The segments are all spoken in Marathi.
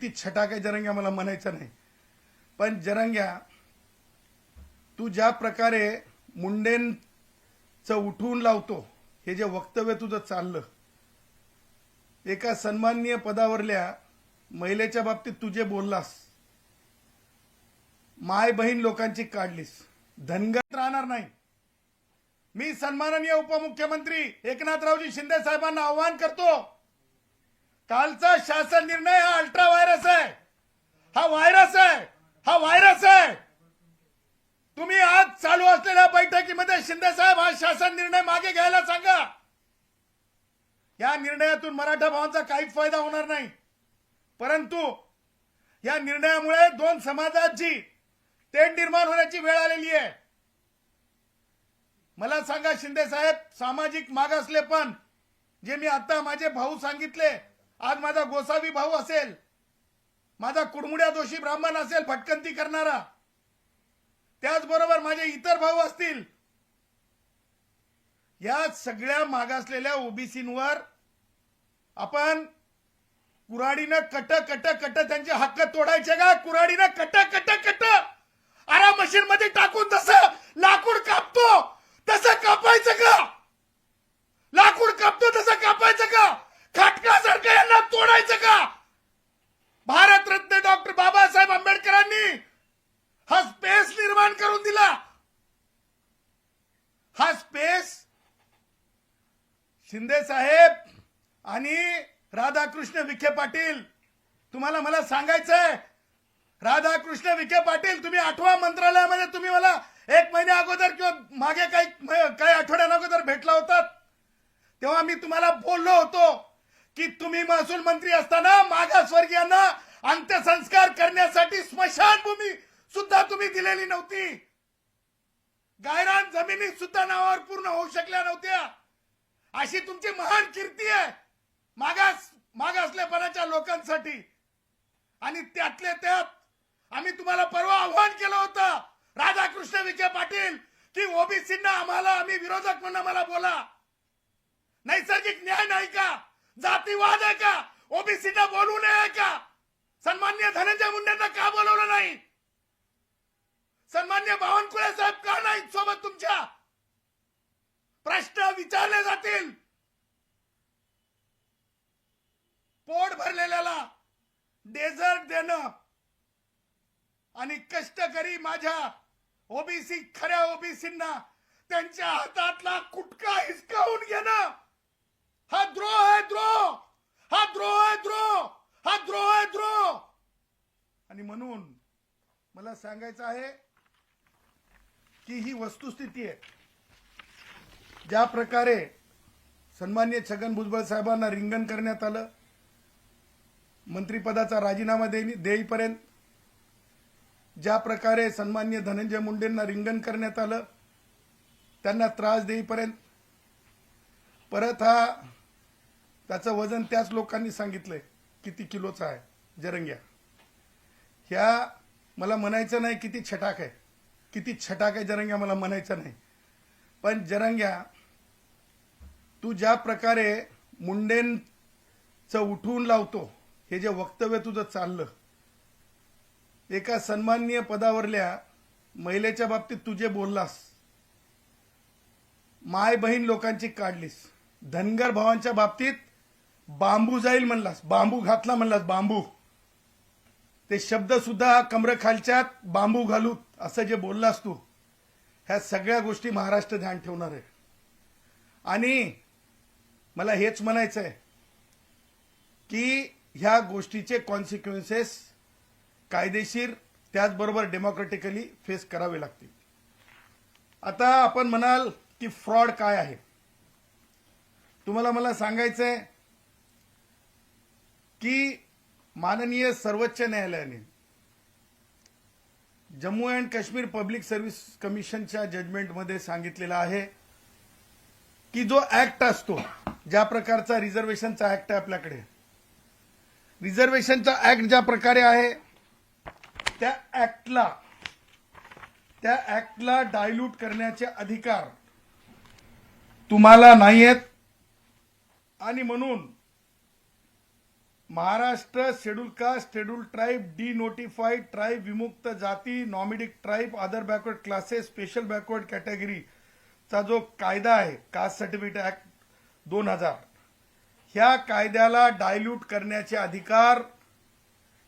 किती छटाक आहे जरंग्या मला म्हणायचं नाही. पण जरंग्या तू ज्या प्रकारे मुंडेंचं उठवून लावतो हे जे वक्तव्य तुझं चाललं एका सन्माननीय पदावरल्या महिलेच्या बाबतीत तू जे बोललास माय बहीण लोकांची काढलीस धनगत राहणार नाही. मी सन्माननीय उपमुख्यमंत्री एकनाथरावजी शिंदे साहेबांना आवाहन करतो. कालचा शासन निर्णय हा अल्ट्रा व्हायरस आहे. हा व्हायरस आहे. हा व्हायरस आहे. तुम्ही आज चालू असलेल्या बैठकीमध्ये शिंदे साहेब हा शासन निर्णय मागे घ्यायला सांगा. या निर्णयातून मराठा भावांचा काहीच फायदा होणार नाही. परंतु या निर्णयामुळे दोन समाजाची तेढ निर्माण होण्याची वेळ आलेली आहे. मला सांगा शिंदे साहेब सामाजिक मागासले पण जे मी आता माझे भाऊ सांगितले आज माझा गोसावी भाऊ असेल माझा कुडमुड्या दोषी ब्राह्मण असेल भटकंती करणारा. त्याचबरोबर माझे इतर भाऊ असतील. या सगळ्या मागासलेल्या ओबीसींवर आपण कुराडीनं कट कट कट त्यांचे हक्क तोडायचे का? कुराडीनं कट कट कट आरा मशीन मध्ये टाकून तसं लाकूड कापतो तसं कापायचं का? लाकूड काप तसं कापायचं का खाटकासारखं यांना तोडायचं का भारतरत्न डॉक्टर बाबासाहेब आंबेडकरांनी हा स्पेस निर्माण करून दिला हा स्पेस शिंदे साहेब आणि राधाकृष्ण विखे पाटील तुम्हाला मला सांगायचंय राधाकृष्ण विखे पाटील तुम्ही आठवा मंत्रालयामध्ये तुम्ही मला एक महिन्या अगोदर किंवा मागे काही काही आठवड्या अगोदर भेटला होतात. तेव्हा मी तुम्हाला बोललो होतो की तुम्ही महसूल मंत्री असताना मागासवर्गीयांना अंत्यसंस्कार करण्यासाठी स्मशानभूमी सुद्धा तुम्ही दिलेली नव्हती. गायरान जमिनी सुद्धा नावावर पूर्ण होऊ शकल्या नव्हत्या. अशी तुमची महान कीर्ती आहे. मागास मागासलेपणाच्या लोकांसाठी. आणि त्यातले त्यात आम्ही तुम्हाला परवा आव्हान केलं होतं राधाकृष्ण विखे पाटील की ओबीसींना आम्हाला आम्ही विरोधक म्हणून आम्हाला बोला. नैसर्गिक न्याय नाही का? जातीवाद आहे का? ओबीसींना बोलू नये का? सन्मान्य धनंजय मुंडेंना का बोलवलं नाही? सन्मान्य बावनकुळे साहेब का नाही सोबत तुमच्या? प्रश्न विचारले जातील. पोट भरलेल्याला डेझर्ट देणं आणि कष्टकरी माझ्या ओबीसी खऱ्या ओबीसींना त्यांच्या हातातला कुटका हिसकावून घेणं. हा द्रोह आहे द्रोह. हा द्रोह आहे द्रोह. हा द्रोह आहे द्रोह. आणि म्हणून मला सांगायचं आहे की ही वस्तुस्थिती आहे. ज्या प्रकारे सन्मान्य छगन भुजबळ साहेबांना रिंगण करण्यात आलं मंत्रिपदाचा राजीनामा देईपर्यंत ज्या प्रकारे सन्मान्य धनंजय मुंडेंना रिंगण करण्यात आलं त्यांना त्रास देईपर्यंत परत हा त्याचं वजन त्याच लोकांनी सांगितलंय किती किलोचा आहे जरंग्या. ह्या मला म्हणायचं नाही किती छटाक आहे किती छटाक आहे जरंग्या मला म्हणायचं नाही. पण जरंग्या तू ज्या प्रकारे मुंडेंचं उठवून लावतो हे जे वक्तव्य तुझं चाललं एका सन्माननीय पदावरल्या महिलेच्या बाबतीत तुझे बोललास माय बहीण लोकांची काढलीस धनगर भावांच्या बाबतीत बांबू जाईल म्हणलास बांबू घातला म्हणलास बांबू. ते शब्द सुद्धा कमरेखालच्यात बांबू घालू असं जे बोललास तू ह्या सगळ्या गोष्टी महाराष्ट्र ध्यान ठेवणार आहे. आणि मला हेच म्हणायचं आहे की ह्या गोष्टीचे कॉन्सिक्वेन्सेस कायदेशीर त्याचबरोबर डेमोक्रेटिकली फेस करावे लागतील. आता आपण म्हणाल की फ्रॉड काय आहे? तुम्हाला मला सांगायचं आहे की माननीय सर्वोच्च न्यायालयाने Jammu and Kashmir public service कमिशनच्या जजमेंटमध्ये सांगितलेलं आहे. की जो ऍक्ट असतो ज्या प्रकारचा रिझर्वेशनचा ऍक्ट आहे आपल्याकडे. रिझर्वेशनचा ऍक्ट ज्या प्रकारे आहे त्या ऍक्टला त्या ऍक्टला डायल्यूट करण्याचे अधिकार तुम्हाला नाही आहेत आणि म्हणून Maharashtra schedule caste schedule tribe denotified tribe विमुक्त जाती nomadic tribe other backward classes special backward category चा जो कायदा आहे कास्ट सर्टिफिकेट ऍक्ट दोन हजार ह्या कायद्याला डायल्यूट करण्याचे अधिकार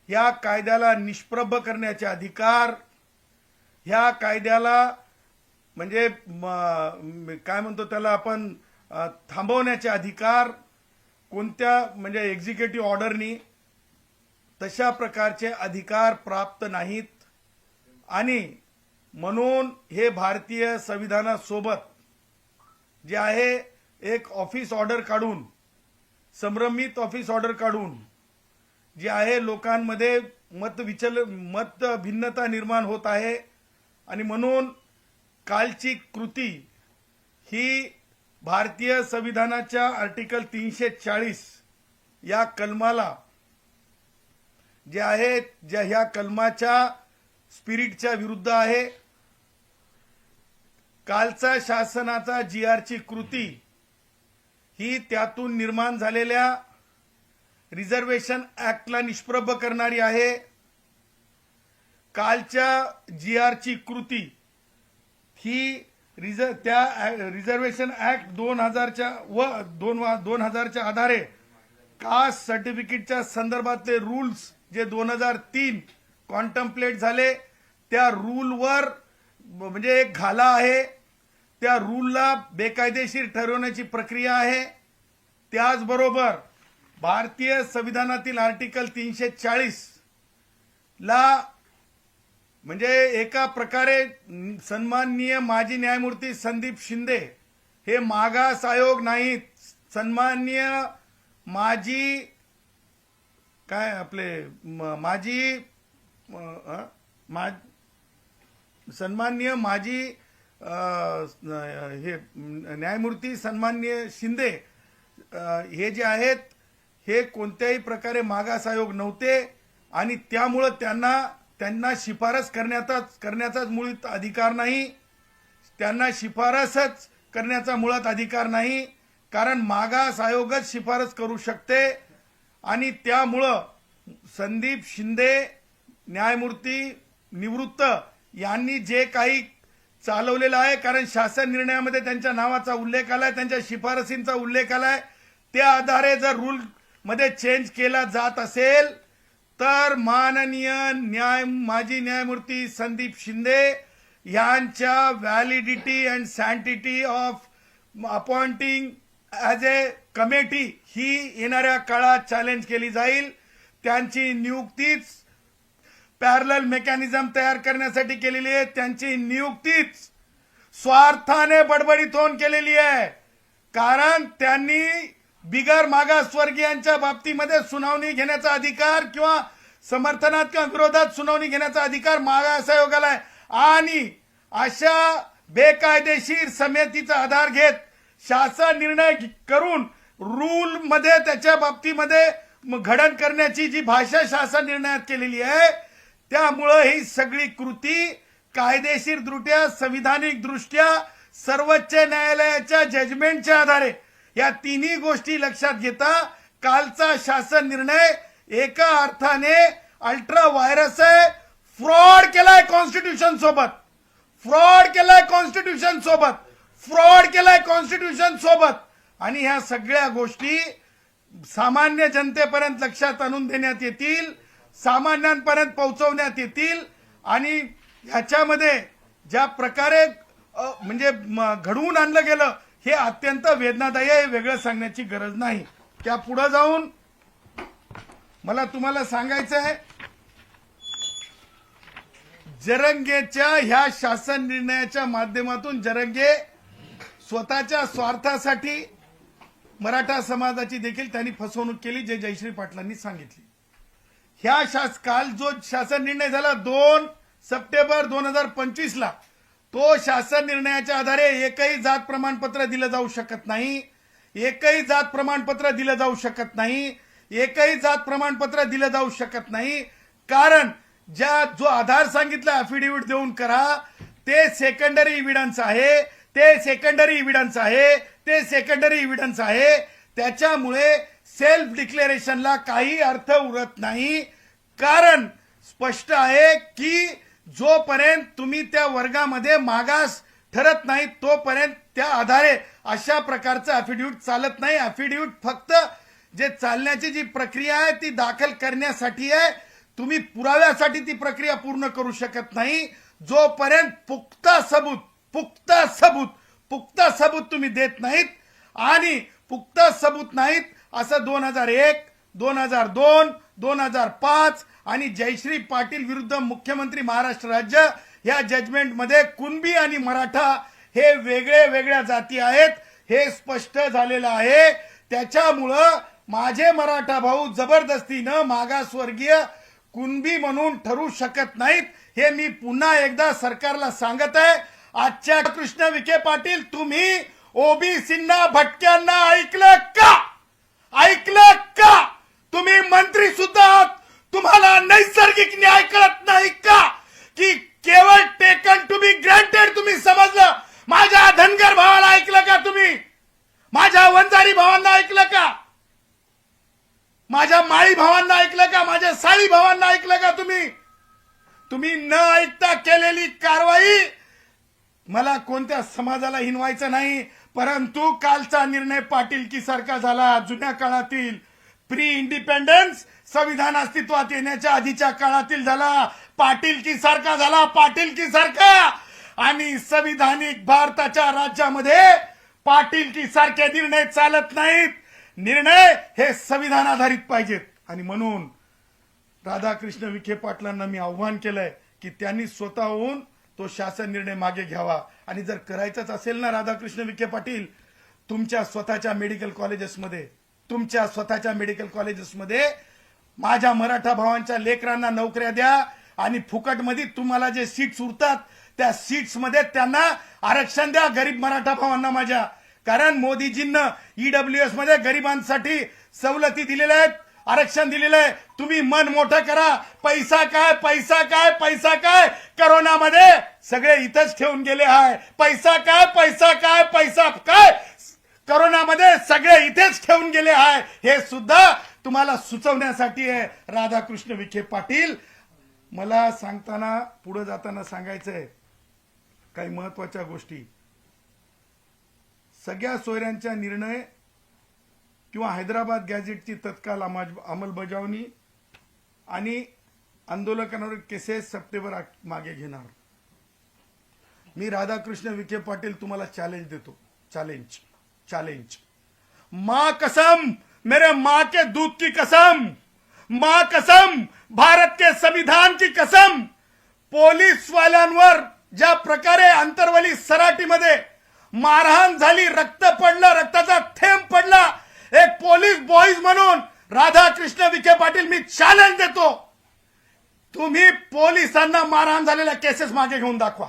या कायद्याला निष्प्रभ करण्याचे अधिकार ह्या कायद्याला म्हणजे काय म्हणतो त्याला आपण थांबवण्याचे अधिकार कोणत्या म्हणजे एक्झिक्युटिव्ह ऑर्डरनी तशा प्रकारचे अधिकार प्राप्त नाहीत. आणि म्हणून हे भारतीय संविधानासोबत जे आहे एक ऑफिस ऑर्डर काढून संभ्रमित ऑफिस ऑर्डर काढून जे आहे लोकांमध्ये मत विचल मत भिन्नता निर्माण होत आहे. आणि म्हणून कालची कृती ही भारतीय संविधानाच्या आर्टिकल तीनशे चाळीस या कलमाला जे आहे ज्या ह्या कलमाच्या स्पिरिटच्या विरुद्ध आहे. कालचा शासनाचा जी आरची कृती ही त्यातून निर्माण झालेल्या रिझर्वेशन ऍक्टला निष्प्रभ करणारी आहे. कालच्या जी आरची कृती ही रिझ त्या रिझर्वेशन ऍक्ट दोन हजारच्या व दोन वा- दोन हजारच्या आधारे कास्ट सर्टिफिकेटच्या संदर्भातले रूल्स जे दोन हजार तीन कॉन्टम्प्लेट झाले त्या रूलवर म्हणजे एक घाला आहे. त्या रूलला बेकायदेशीर ठरवण्याची प्रक्रिया आहे. त्याचबरोबर भारतीय संविधानातील आर्टिकल तीनशे चाळीस ला म्हणजे एका प्रकारे सन्माननीय माजी न्यायमूर्ती संदीप शिंदे हे मागास आयोग नाहीत. सन्माननीय माजी काय आपले म- मा, सन्मान्य माजी हे न्यायमूर्ती सन्माननीय शिंदे हे जे आहेत हे कोणत्याही प्रकारे मागास आयोग नव्हते आणि त्यामुळं त्यांना त्यांना शिफारस करण्याचाच करण्याचाच मुळीत अधिकार नाही. त्यांना शिफारसच करण्याचा मुळात अधिकार नाही. कारण मागास आयोगच शिफारस करू शकते आणि त्यामुळं संदीप शिंदे न्यायमूर्ती निवृत्त यांनी जे काही चालवलेलं आहे कारण शासन निर्णयामध्ये त्यांच्या नावाचा उल्लेख आलाय त्यांच्या शिफारसींचा उल्लेख आलाय त्या आधारे जर रूल मध्ये चेंज केला जात असेल तर माननीय न्याय माजी न्यायमूर्ती संदीप शिंदे यांच्या validity and sanctity of appointing as a committee ही येणाऱ्या काळात चॅलेंज केली जाईल. त्यांची नियुक्तीच पॅरल मेकॅनिझम तयार करण्यासाठी केलेली आहे. त्यांची नियुक्तीच स्वार्थाने बडबडीत होऊन केलेली आहे. कारण त्यांनी बिगर मागासवर्गीयांच्या बाबतीमध्ये सुनावणी घेण्याचा अधिकार किंवा समर्थनात किंवा विरोधात सुनावणी घेण्याचा अधिकार मागास आयोगाला आहे. आणि अशा बेकायदेशीर समितीचा आधार घेत शासन निर्णय करून रूल मध्ये त्याच्या बाबतीमध्ये घडण करण्याची जी भाषा शासन निर्णयात केलेली आहे त्यामुळं ही सगळी कृती कायदेशीर दृष्ट्या संविधानिक दृष्ट्या सर्वोच्च न्यायालयाच्या जजमेंटच्या आधारे. या तिन्ही गोष्टी लक्षात घेता कालचा शासन निर्णय एका अर्थाने अल्ट्रा व्हायरस आहे. फ्रॉड केलाय कॉन्स्टिट्यूशन सोबत. फ्रॉड केलाय कॉन्स्टिट्यूशन सोबत. फ्रॉड केलाय कॉन्स्टिट्यूशन सोबत. आणि ह्या सगळ्या गोष्टी सामान्य जनतेपर्यंत लक्षात आणून देण्यात येतील. सामान्यांपर्यंत पोहोचवण्यात येतील. आणि ह्याच्यामध्ये ज्या प्रकारे म्हणजे घडवून आणलं गेलं हे अत्यंत वेदनादायी आहे वेगळं सांगण्याची गरज नाही. त्या पुढे जाऊन मला तुम्हाला सांगायचं आहे जरंगेच्या ह्या शासन निर्णयाच्या माध्यमातून जरंगे स्वतःच्या स्वार्थासाठी मराठा समाजाची देखील त्यांनी फसवणूक केली जे जयश्री पाटलांनी सांगितली. ह्या शास काल जो शासन निर्णय झाला दोन सप्टेंबर दोन हजार पंचवीस ला तो शासन निर्णयाच्या आधारे एकही जात प्रमाणपत्र दिलं जाऊ शकत नाही एकही जात प्रमाणपत्र दिलं जाऊ शकत नाही एकही जात प्रमाणपत्र दिलं जाऊ शकत नाही. कारण ज्या जो आधार सांगितला अफिडेव्हिट देऊन करा ते सेकंडरी इव्हिडन्स आहे ते सेकंडरी इव्हिडन्स आहे ते सेकंडरी इव्हिडन्स आहे. त्याच्यामुळे सेल्फ डिक्लेरेशनला काही अर्थ उरत नाही. कारण स्पष्ट आहे की जोपर्यंत तुम्ही त्या वर्गामध्ये मागास ठरत नाही तोपर्यंत त्या आधारे अशा प्रकारचं अफिडेव्हिट चालत नाही. अफिडेव्हिट फक्त जे चालण्याची जी प्रक्रिया आहे ती दाखल करण्यासाठी आहे. तुम्ही पुराव्यासाठी ती प्रक्रिया पूर्ण करू शकत नाही. जोपर्यंत पुख्ता सबूत पुख्ता सबूत पुख्ता सबूत तुम्ही देत नाहीत आणि पुख्ता सबूत नाहीत असं दोन हजार एक दोन हजार दोन दोन हजार पाच आणि जयश्री पाटील विरुद्ध मुख्यमंत्री महाराष्ट्र राज्य या जजमेंटमध्ये कुणबी आणि मराठा हे वेगळे वेगळ्या जाती आहेत हे स्पष्ट झालेलं आहे. त्याच्यामुळं माझे मराठा भाऊ जबरदस्तीनं मागासवर्गीय कुणबी म्हणून ठरू शकत नाहीत हे मी पुन्हा एकदा सरकारला सांगत आहे. आजच्या कृष्ण विखे पाटील तुम्ही ओबीसींना भटक्यांना ऐकलं का? ऐकलं का? तुम्ही मंत्री सुद्धा आहात. तुम्हाला नैसर्गिक न्याय कळत नाही का? की केवळ टेकन टू बी ग्रँटेड तुम्ही समजलं? माझ्या धनगर भावाला ऐकलं का तुम्ही? माझ्या वंजारी भावांना ऐकलं का? माझ्या माळी भावांना ऐकलं का? माझ्या साळी भावांना ऐकलं का तुम्ही? तुम्ही न ऐकता केलेली कारवाई मला कोणत्या समाजाला हिनवायचं नाही परंतु कालचा निर्णय पाटील की सारखा झाला. जुन्या काळातील प्री इंडिपेंडन्स संविधान अस्तित्वात येण्याच्या आधीच्या काळातील झाला. पाटील की सारखा झाला पाटील की सारखा. आणि संविधानिक भारताच्या राज्यामध्ये पाटील की सारखे निर्णय चालत नाहीत. निर्णय हे संविधान आधारित पाहिजेत. आणि म्हणून राधाकृष्ण विखे पाटलांना मी आव्हान केलंय की त्यांनी स्वतःहून तो शासन निर्णय मागे घ्यावा. आणि जर करायचंच असेल ना राधाकृष्ण विखे पाटील तुमच्या स्वतःच्या मेडिकल कॉलेजेसमध्ये तुमच्या स्वतःच्या मेडिकल कॉलेजेसमध्ये माझ्या मराठा भावांच्या लेकरांना नोकऱ्या द्या आणि फुकटमध्ये तुम्हाला जे सीट्स उरतात त्या सीट्समध्ये त्यांना आरक्षण द्या गरीब मराठा भावांना माझ्या. कारण मोदीजींना ईडब्ल्यू एसमध्ये गरिबांसाठी सवलती दिलेल्या आहेत. आरक्षण दिलेलं आहे. तुम्ही मन मोठं करा. पैसा काय पैसा काय पैसा काय? करोनामध्ये सगळे इथंच ठेवून गेले आहे पैसा काय पैसा काय पैसा काय? करोनामध्ये सगळे इथेच ठेवून गेले आहे हे सुद्धा तुम्हाला सुचवण्यासाठी आहे. राधाकृष्ण विखे पाटील मला सांगताना पुढे जाताना सांगायचंय काही महत्त्वाच्या गोष्टी. सगळ्या सोयऱ्यांचा निर्णय किंवा हैदराबाद गॅझेटची तत्काळ अंमलबजावणी आणि आंदोलकांवर केसेस सप्टेंबर मागे घेणार. मी राधाकृष्ण विखे पाटील तुम्हाला चॅलेंज देतो. चॅलेंज चॅलेंज माँ कसम मेरे मां के दूध की कसम माँ कसम भारत के संविधान की कसम पोलीस वाल्यांवर ज्या प्रकारे अंतरवली सराटीमध्ये मारहाण झाली रक्त पडलं रक्ताचा थेंब पडला एक पोलीस बॉईज म्हणून राधाकृष्ण विखे पाटील मी चॅलेंज देतो. तुम्ही पोलिसांना मारहाण झालेल्या केसेस मागे घेऊन दाखवा.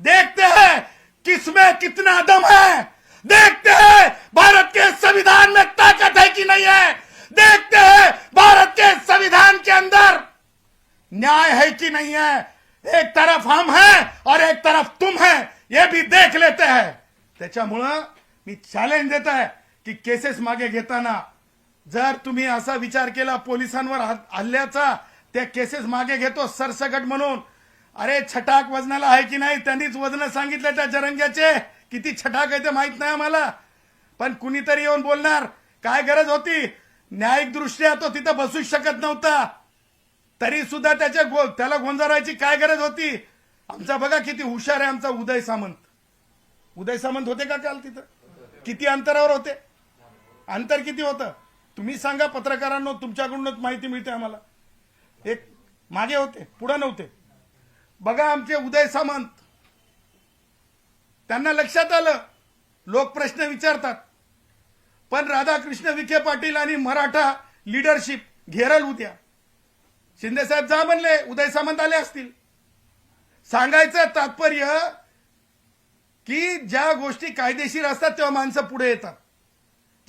देखते हैं किसमें कितना दम है. देखते हैं भारत के संविधान में ताकत है कि नहीं है. देखते हैं भारत के संविधान के अंदर न्याय है कि नहीं है. एक तरफ़ हम हैं और एक तरफ़ तुम हैं. ये भी देख लेते हैं. त्याच्यामुळं मी चॅलेंज देत की केसेस मागे घेताना जर तुम्ही असा विचार केला पोलिसांवर हल्ल्याचा त्या केसेस मागे घेतो सरसकट म्हणून. अरे छटाक वजनाला आहे की नाही त्यांनीच वजन सांगितलं त्या जरंग्याचे? किती छटाक आहे ते माहीत नाही आम्हाला. पण कुणीतरी येऊन बोलणार काय गरज होती? न्यायिक दृष्ट्या तो तिथं बसूच शकत नव्हता. तरी सुद्धा त्याच्या गो- त्याला गोंजारायची काय गरज होती? आमचा बघा किती हुशार आहे आमचा उदय सामंत. उदय सामंत होते का काल तिथं? किती अंतरावर होते? अंतर किती होतं? तुम्ही सांगा पत्रकारांनो तुमच्याकडूनच माहिती मिळते आम्हाला. एक मागे होते पुढे नव्हते. बघा आमचे उदय सामंत. त्यांना लक्षात आलं लोक प्रश्न विचारतात. पण राधाकृष्ण विखे पाटील आणि मराठा लिडरशिप घेरल उद्या. शिंदेसाहेब जा म्हणले उदय सामंत आले असतील. सांगायचं तात्पर्य की ज्या गोष्टी कायदेशीर असतात तेव्हा माणसं पुढे येतात.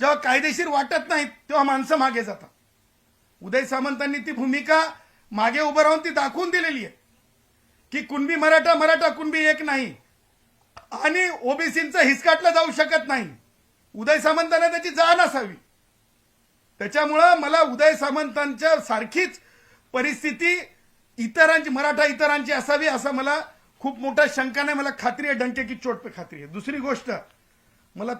जेव्हा कायदेशीर वाटत नाहीत तेव्हा माणसं मागे जातात. उदय सामंतांनी ती भूमिका मागे उभं राहून ती दाखवून दिलेली आहे. की कुणबी मराठा मराठा कुणबी एक नाही. आणि ओबीसीचं हिसकाटलं जाऊ शकत नाही. उदय सामंतांना त्याची जाण असावी. त्याच्यामुळं मला उदय सामंतांच्या सारखीच परिस्थिती इतरांची मराठा इतरांची असावी असं मला खूप मोठा शंका नाही मला खात्री आहे डंके की चोट पे खात्री आहे. दुसरी गोष्ट मला